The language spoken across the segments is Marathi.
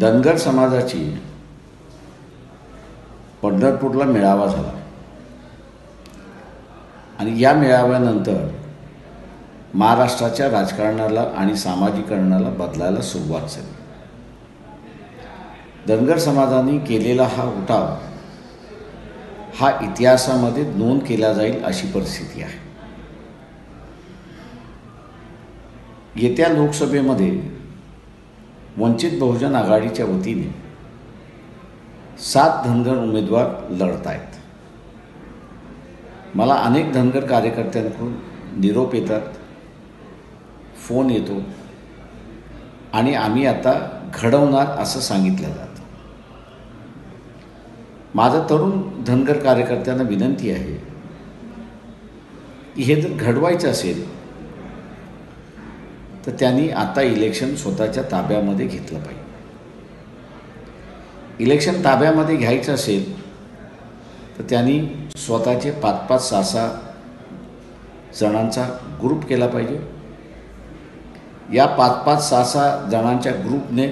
धनगर समाजाची पंढरपूरला मेळावा झाला. आणि या मेळाव्यानंतर महाराष्ट्राच्या राजकारणाला आणि सामाजिकरणाला बदलायला सुरुवात झाली. धनगर समाजाने केलेला हा उठाव हा इतिहासामध्ये नोंद केला जाईल अशी परिस्थिती आहे. येत्या लोकसभेमध्ये वंचित बहुजन आघाडीच्या वतीने सात धनगर उमेदवार लढत आहेत. मला अनेक धनगर कार्यकर्त्यांकडून निरोप येतात फोन येतो आणि आम्ही आता घडवणार असं सांगितलं जातं. माझं तरुण धनगर कार्यकर्त्यांना विनंती आहे की हे जर घडवायचं असेल तर त्यांनी आता इलेक्शन स्वतःच्या ताब्यामध्ये घेतलं पाहिजे. इलेक्शन ताब्यामध्ये घ्यायचं असेल तर त्यांनी स्वतःचे पाच पाच सहा सहा जणांचा ग्रुप केला पाहिजे. या पाच पाच सहा सहा जणांच्या ग्रुपने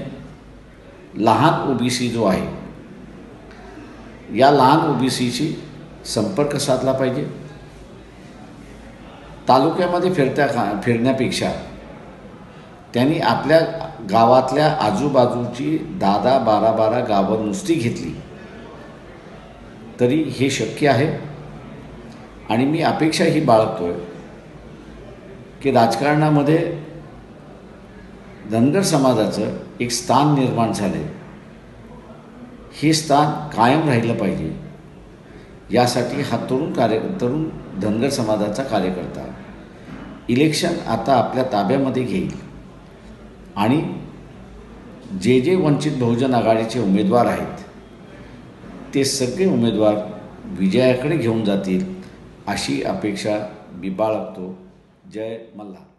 लहान ओबीसी जो आहे या लहान ओबीसीशी संपर्क साधला पाहिजे. तालुक्यामध्ये फिरत्या खा फिरण्यापेक्षा त्यांनी आपल्या गावातल्या आजूबाजूची दहा बारा बारा गावं नुसती घेतली. तरी हे शक्य आहे? आणि मी अपेक्षा ही बाळगतो आहे की राजकारणामध्ये धनगर समाजाचं एक स्थान निर्माण झाले. हे स्थान कायम राहिलं पाहिजे. यासाठी हा तरुण कार्य तरुण धनगर समाजाचा कार्यकर्ता इलेक्शन आता आपल्या ताब्यामध्ये घेईल. आणि जे जे वंचित बहुजन आघाडीचे उमेदवार आहेत ते सगळे उमेदवार विजयाकडे घेऊन जातील अशी अपेक्षा मी बाळगतो. जय मल्हार.